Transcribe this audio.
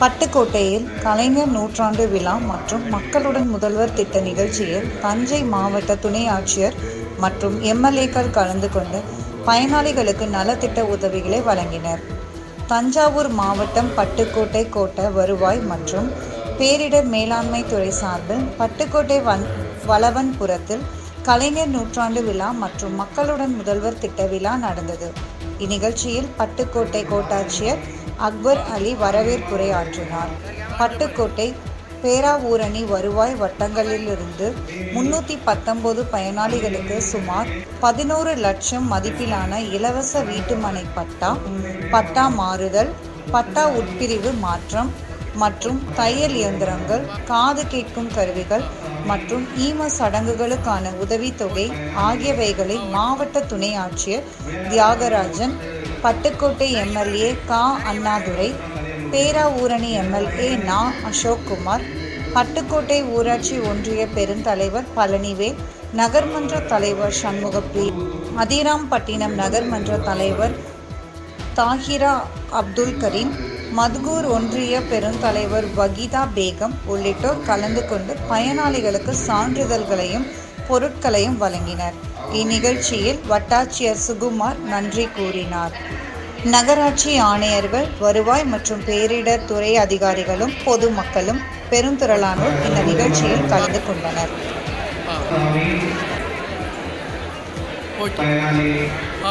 பட்டுக்கோட்டையில் கலைஞர் நூற்றாண்டு விழா மற்றும் மக்களுடன் முதல்வர் திட்ட நிகழ்ச்சியில் தஞ்சை மாவட்ட துணை ஆட்சியர் மற்றும் எம்எல்ஏக்கள் கலந்து கொண்டு பயனாளிகளுக்கு நலத்திட்ட உதவிகளை வழங்கினர். தஞ்சாவூர் மாவட்டம் பட்டுக்கோட்டை கோட்ட வருவாய் மற்றும் பேரிடர் மேலாண்மை துறை சார்பில் பட்டுக்கோட்டை வன் வளவன்புரத்தில் கலைஞர் நூற்றாண்டு விழா மற்றும் மக்களுடன் முதல்வர் திட்ட விழா நடந்தது. இந்நிகழ்ச்சியில் பட்டுக்கோட்டை கோட்டாட்சியர் அக்பர் அலி வரவேற்புரையாற்றினார். பட்டுக்கோட்டை பேராவூரணி வருவாய் வட்டங்களிலிருந்து முன்னூற்றி பத்தொன்பது பயனாளிகளுக்கு சுமார் பதினோரு லட்சம் மதிப்பிலான இலவச வீட்டுமனை பட்டா பட்டா மாறுதல் பட்டா உட்பிரிவு மாற்றம் மற்றும் தையல் இயந்திரங்கள் காது கேட்கும் கருவிகள் மற்றும் ஈம சடங்குகளுக்கான உதவித்தொகை ஆகியவைகளை மாவட்ட துணை ஆட்சியர் தியாகராஜன் பட்டுக்கோட்டை எம்எல்ஏ கா. அண்ணாதுரை பேராவூரணி எம்எல்ஏ நா. அசோக்குமார் பட்டுக்கோட்டை ஊராட்சி ஒன்றிய பெருந்தலைவர் பழனிவேல் நகர்மன்ற தலைவர் சண்முகப்பிரி அதிராம்பட்டினம் நகர்மன்ற தலைவர் தாஹிரா அப்துல் கரீம் மதுகூர் ஒன்றிய பெருந்தலைவர் வகிதா பேகம் உள்ளிட்டோர் கலந்து கொண்டு பயனாளிகளுக்கு சான்றிதழ்களையும் பொருட்களையும் வழங்கினர். இந்நிகழ்ச்சியில் வட்டாட்சியர் சுகுமார் நன்றி கூறினார். நகராட்சி ஆணையர்கள் வருவாய் மற்றும் பேரிடர் துறை அதிகாரிகளும் பொதுமக்களும் பெருந்திரளானோர் இந்த நிகழ்ச்சியில் கலந்து கொண்டனர். ஓகே. ஆ